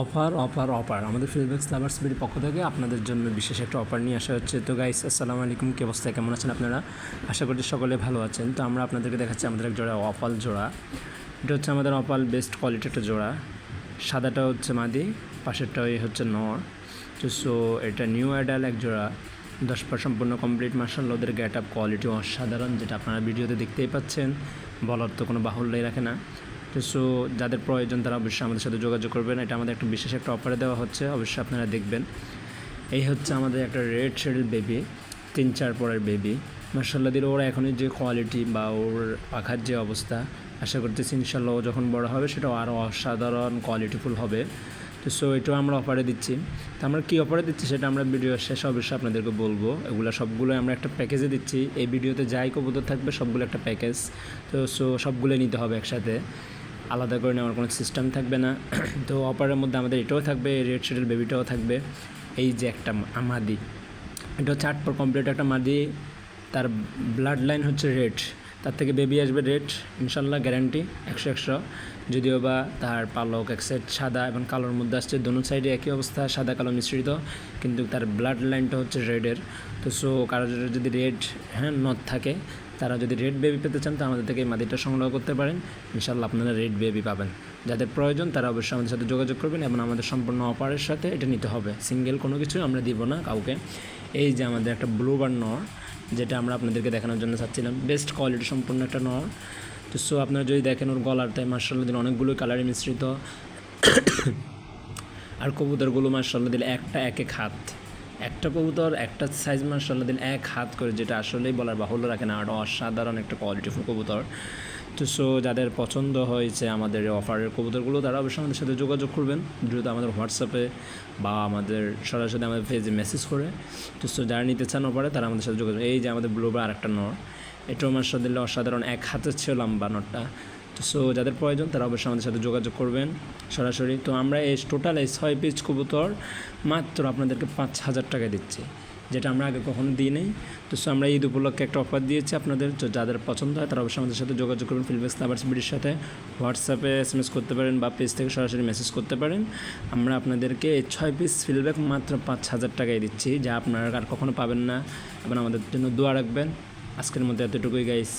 Offer offer offer. আমাদের ফিলব্যাক্স lovers বিডির পক্ষ থেকে আপনাদের জন্য বিশেষ একটা অফার নিয়ে আসা হচ্ছে। তো গাইস আসসালামু আলাইকুম। কী অবস্থা? কেমন আছেন আপনারা? আশা করছি সকলে ভালো আছেন। তো আমরা আপনাদেরকে দেখাচ্ছি আমাদের এক জোড়া অপাল জোড়া। এটা হচ্ছে আমাদের অপাল বেস্ট কোয়ালিটির একটা জোড়া। সাদাটা হচ্ছে মাদি, পাশেরটা ওই হচ্ছে নর। তো সো এটা নিউ অ্যাডাল এক জোড়া। দশ পার সম্পূর্ণ কমপ্লিট মার্শাল ওদের গেট আপ কোয়ালিটি অসাধারণ, যেটা আপনারা ভিডিওতে দেখতেই পাচ্ছেন। বলার তো কোনো বাহুল্যই রাখে না। সো যাদের প্রয়োজন তারা অবশ্যই আমাদের সাথে যোগাযোগ করবেন। এটা আমাদের একটা বিশেষ একটা অফারে দেওয়া হচ্ছে, অবশ্যই আপনারা দেখবেন। এই হচ্ছে আমাদের একটা রেড শেডেল বেবি তিন চার পরের বেবি মার্শাল্লাহ দিল, ওর এখনই যে কোয়ালিটি বা ওর পাখার যে অবস্থা, আশা করতেছি ইনশাল্লাহ যখন বড় হবে সেটাও আরও অসাধারণ কোয়ালিটিফুল হবে। তো সো এটাও আমরা অফারে দিচ্ছি। তো আমরা কী অফারে দিচ্ছি সেটা আমরা ভিডিও শেষে অবশ্যই আপনাদেরকে বলব। এগুলো সবগুলো আমরা একটা প্যাকেজে দিচ্ছি। এই ভিডিওতে যাই কবুতর থাকবে সবগুলো একটা প্যাকেজ তো সো সবগুলো নিতে হবে একসাথে। আলাদা করে নেওয়ার কোনো সিস্টেম থাকবে না। তো অপারের মধ্যে আমাদের এটাও থাকবে রেড শেডের বেবিটাও থাকবে। এই যে একটা মাদি এটা হচ্ছে পর কমপ্লিট একটা মাদি। তার ব্লাড লাইন হচ্ছে রেড তার থেকে বেবি আসবে রেড ইনশাল্লাহ গ্যারান্টি একশো একশো। যদিও বা তার পালক, এক সাইড সাদা এবং কালোর মধ্যে আসছে, দোনো সাইডে একই অবস্থা, সাদা কালো মিশ্রিত, কিন্তু তার ব্লাড লাইনটা হচ্ছে রেডের তো সো কারও যদি রেড হ্যাঁ নথ থাকে, তারা যদি রেড বেবি পেতে চান, তো আমাদের থেকে এই মাদিটা সংগ্রহ করতে পারেন। ইনশাল্লাহ আপনারা রেড বেবি পাবেন। যাদের প্রয়োজন, তারা অবশ্যই আমাদের সাথে যোগাযোগ করবেন এবং আমাদের সম্পূর্ণ অপারের সাথে এটা নিতে হবে। সিঙ্গেল কোনো কিছু আমরা দিব না কাউকে। এই যে আমাদের একটা ব্লু বার নর, যেটা আমরা আপনাদেরকে দেখানোর জন্য চাচ্ছিলাম। বেস্ট কোয়ালিটি সম্পূর্ণ একটা নর। তো সো আপনারা যদি দেখেন ওর গলার তাই মার্শাল্লাহ দিন অনেকগুলো কালারে মিশ্রিত। আর কবুতরগুলো মার্শাল্লাহ দিলে একটা এক হাত। একটা কবুতর, একটা সাইজ মার্শাল্লাহ দিন এক হাত করে, যেটা আসলেই বলার বাহুল্য রাখে না, আর অসাধারণ একটা কোয়ালিটিফুল কবুতর। তো সো যাদের পছন্দ হয়েছে আমাদের অফারের কবুতরগুলো, তারা অবশ্যই আমাদের সাথে যোগাযোগ করবেন। দ্রুত আমাদের হোয়াটসঅ্যাপে বা আমাদের সরাসরি আমাদের পেজে মেসেজ করে। তো সো যারা নিতে চান অফারে তারা আমাদের সাথে যোগাযোগ এই যে আমাদের ব্লুবার আরেকটা নর, এটাও দিলে অসাধারণ, এক হাতের ছিল লম্বা নটটা সো যাদের প্রয়োজন তারা অবশ্যই আমাদের সাথে যোগাযোগ করবেন সরাসরি। তো আমরা এই টোটাল এই ছয় পিস কবুতর মাত্র আপনাদেরকে পাঁচ হাজার টাকা দিচ্ছি, যেটা আমরা আগে কখনো দিই নেই তো সো আমরা ঈদ উপলক্ষে একটা অফার দিয়েছি আপনাদের। যাদের পছন্দ হয় তারা অবশ্যই আমাদের সাথে যোগাযোগ করবেন। ফিলবেক্স লাভার্স বিডির সাথে হোয়াটসঅ্যাপে এস এম এস করতে পারেন বা পেজ থেকে সরাসরি মেসেজ করতে পারেন। আমরা আপনাদেরকে এই ছয় পিস ফিলব্যাক মাত্র পাঁচ হাজার টাকায় দিচ্ছি, যা আপনারা আর কখনো পাবেন না। এবং আমাদের জন্য দোয়া রাখবেন। আজকের মধ্যে এতটুকুই গাইস